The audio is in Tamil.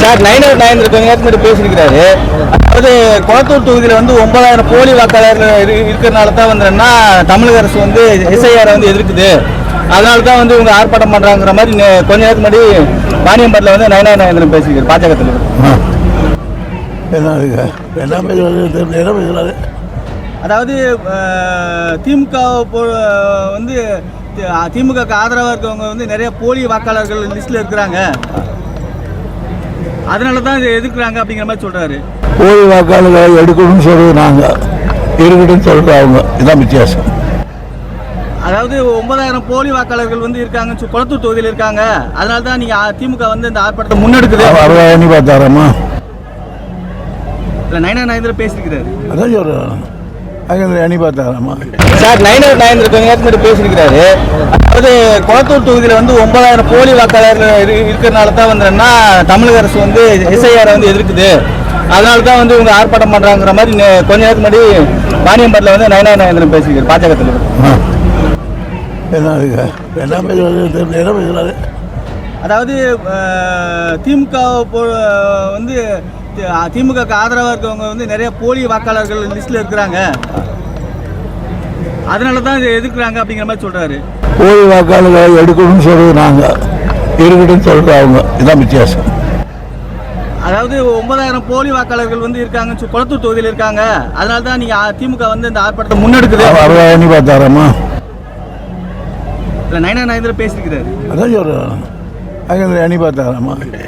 சார் நயனர் நாயந்தர் கொஞ்ச நேரத்துக்கு பேசியிருக்கிறாரு. அதாவது குளத்தூர் தொகுதியில் வந்து ஒன்பதாயிரம் போலி வாக்காளர்கள் இரு- இருக்கிறனால தான் வந்து என்னன்னா தமிழக அரசு வந்து எஸ்ஐஆரை வந்து எதிர்க்குது. அதனால தான் வந்து இவங்க ஆர்ப்பாட்டம் பண்ணுறாங்கிற மாதிரி கொஞ்ச நேரத்துக்கு முன்னாடி வாணியம்பாட்டில் வந்து நயனார் நாயந்திரன் பேசியிருக்காரு பாஜக தலைவர். அதாவது திமுக வந்து தி- திமுகக்கு ஆதரவாக இருக்கவங்க வந்து நிறைய போலி வாக்காளர்கள் லிஸ்ட்டில் இருக்கிறாங்க. அதனால தான் இதை எதிர்க்கிறாங்க அப்படிங்கிற மாதிரி சொல்கிறாரு போலி வாக்காளர்களை எடுக்கணும்னு சொல்றது நாங்க. இருக்கட்டும்னு சொல்றது அவங்க. இதான் வித்தியாசம். அதாவது ஒன்பதாயிரம் போலி வாக்காளர்கள் வந்து இருக்காங்க குளத்தூர் தொகுதியில் இருக்காங்க. அதனால தான் நீங்க திமுக வந்து இந்த ஆர்ப்பாட்டத்தை முன்னெடுக்குது. அவ அறுபது எண்ணி பார்த்தாராமா? இல்ல நயனா நாயந்திரன் பேசியிருக்கிறாரு. அதான் சொல்றேன். அங்கே எண்ணி பார்த்தாராமா? சார் நயனர் நாயந்திரன் கொஞ்ச நேரத்துக்கு முன்னாடி பேசியிருக்கிறாரு. அதாவது குளத்தூர் தொகுதியில் வந்து ஒன்பதாயிரம் போலி வாக்காளர்கள் இரு- இருக்கிறனால தான் வந்து என்னன்னா தமிழக அரசு வந்து எஸ்ஐஆரை வந்து எதிர்க்குது. அதனால தான் வந்து இவங்க ஆர்ப்பாட்டம் பண்ணுறாங்கிற மாதிரி கொஞ்ச நேரத்துக்கு முன்னாடி வாணியம்பாட்டில் வந்து நயனா நாயந்திரன் பேசியிருக்காரு பாஜக தலைவர். என்ன பேசுறாரு அதாவது திமுக வந்து திமுகக்கு ஆதரவாக இருக்கவங்க வந்து நிறைய போலி வாக்காளர்கள் லிஸ்ட்டில் இருக்கிறாங்க. அதனால தான் இதை எதிர்க்கிறாங்க அப்படிங்கிற மாதிரி சொல்கிறாரு போலி வாக்காளர்களை எடுக்கணும்னு சொல்றது நாங்க. இருக்கட்டும்னு சொல்றது அவங்க. இதான் வித்தியாசம். அதாவது ஒன்பதாயிரம் போலி வாக்காளர்கள் வந்து இருக்காங்க குளத்தூர் தொகுதியில் இருக்காங்க. அதனால தான் நீங்கள் திமுக வந்து இந்த ஆர்ப்பாட்டத்தை முன்னெடுக்குது. அவ அறுபது எண்ணி பார்த்தாராமா? இல்லை நயனா நாயந்திரன் பேசியிருக்கிறாரு. அதான் சொல்றேன். அங்கே எண்ணி பார்த்தாராமா?